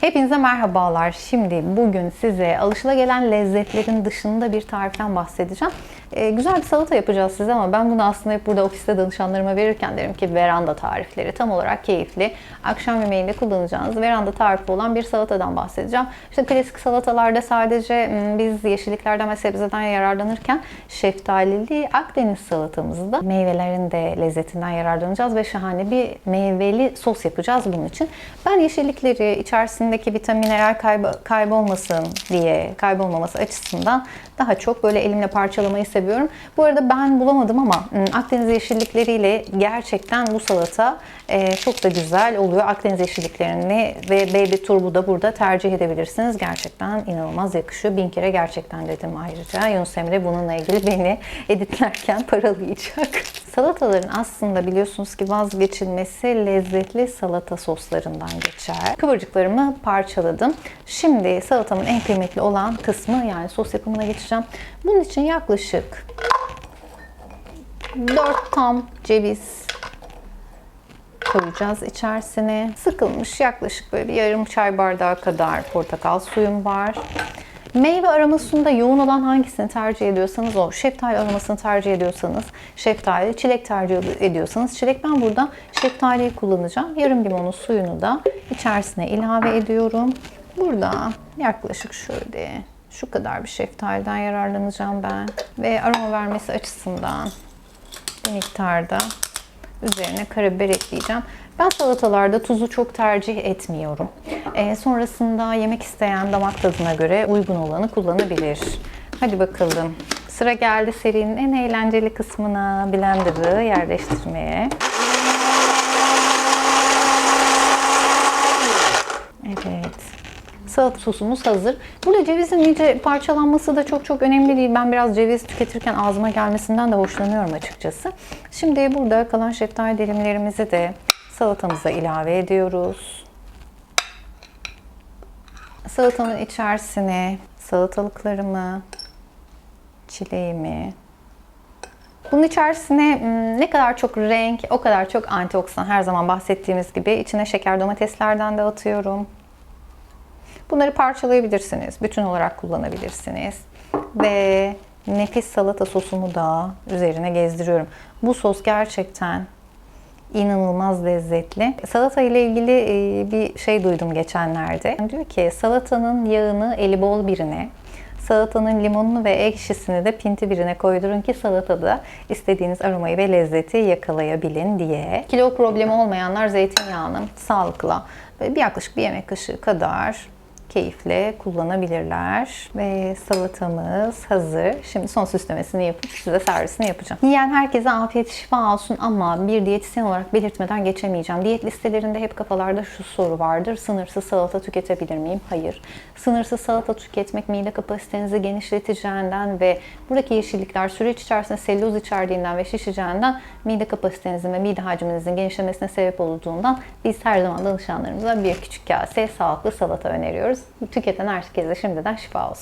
Hepinize merhabalar. Şimdi bugün size alışılagelenen lezzetlerin dışında bir tariften bahsedeceğim. Ee, güzel bir salata yapacağız size ama ben bunu aslında hep burada ofiste danışanlarıma verirken derim ki veranda tarifleri tam olarak keyifli. Akşam yemeğinde kullanacağınız veranda tarifi olan bir salatadan bahsedeceğim. İşte klasik salatalarda sadece m, biz yeşilliklerden ve sebzeden yararlanırken şeftalili Akdeniz salatamızda meyvelerin de lezzetinden yararlanacağız ve şahane bir meyveli sos yapacağız bunun için. Ben yeşillikleri içerisindeki vitamin mineral kaybı, kaybolmasın diye, kaybolmaması açısından daha çok böyle elimle parçalamayı seviyorum. Bu arada ben bulamadım ama ım, Akdeniz yeşillikleriyle gerçekten bu salata çok da güzel oluyor. Akdeniz yeşilliklerini ve baby turbu da burada tercih edebilirsiniz. Gerçekten inanılmaz yakışıyor. Bin kere gerçekten dedim ayrıca. Yunus Emre bununla ilgili beni editlerken paralayacak. Salataların aslında biliyorsunuz ki vazgeçilmesi lezzetli salata soslarından geçer. Kıvırcıklarımı parçaladım. Şimdi salatamın en kıymetli olan kısmı yani sos yapımına geçeceğim. Bunun için yaklaşık 4 tam ceviz koyacağız içerisine. Sıkılmış yaklaşık böyle bir yarım çay bardağı kadar portakal suyum var. Meyve aromasında yoğun olan hangisini tercih ediyorsanız o. Şeftali aromasını tercih ediyorsanız şeftali, çilek tercih ediyorsanız çilek. Ben burada şeftaliyi kullanacağım. Yarım limonun suyunu da içerisine ilave ediyorum. Burada yaklaşık şöyle şu kadar bir şeftaliden yararlanacağım ben. Ve aroma vermesi açısından bir miktarda üzerine karabiber ekleyeceğim. Ben salatalarda tuzu çok tercih etmiyorum. Ee, sonrasında yemek isteyen damak tadına göre uygun olanı kullanabilir. Hadi bakalım. Sıra geldi serinin en eğlenceli kısmına blender'ı yerleştirmeye. Evet. Salata sosumuz hazır. Burada cevizin iyice parçalanması da çok çok önemli değil. Ben biraz ceviz tüketirken ağzıma gelmesinden de hoşlanıyorum açıkçası. Şimdi burada kalan şeftali dilimlerimizi de salatamıza ilave ediyoruz. Salatamın içerisine salatalıklarımı, çileğimi, bunun içerisine hmm, ne kadar çok renk, o kadar çok antioksidan her zaman bahsettiğimiz gibi içine şeker domateslerden de atıyorum. Bunları parçalayabilirsiniz. Bütün olarak kullanabilirsiniz. Ve nefis salata sosumu da üzerine gezdiriyorum. Bu sos gerçekten inanılmaz lezzetli. Salata ile ilgili e, bir şey duydum geçenlerde. Diyor ki salatanın yağını eli bol birine, salatanın limonunu ve ekşisini de pinti birine koydurun ki salatada istediğiniz aromayı ve lezzeti yakalayabilin diye. Kilo problemi olmayanlar zeytinyağını sağlıkla bir yaklaşık bir yemek kaşığı kadar keyifle kullanabilirler. Ve salatamız hazır. Şimdi son süslemesini yapıp size servisini yapacağım. Yiyen herkese afiyet şifa olsun ama bir diyetisyen olarak belirtmeden geçemeyeceğim. Diyet listelerinde hep kafalarda şu soru vardır. Sınırsız salata tüketebilir miyim? Hayır. Sınırsız salata tüketmek mide kapasitenizi genişleteceğinden ve buradaki yeşillikler süreç içerisinde selüloz içerdiğinden ve şişeceğinden mide kapasitenizin ve mide hacminizin genişlemesine sebep olduğundan biz her zaman danışanlarımıza bir küçük kase sağlıklı salata öneriyoruz. Tüketen herkese şimdiden şifa olsun.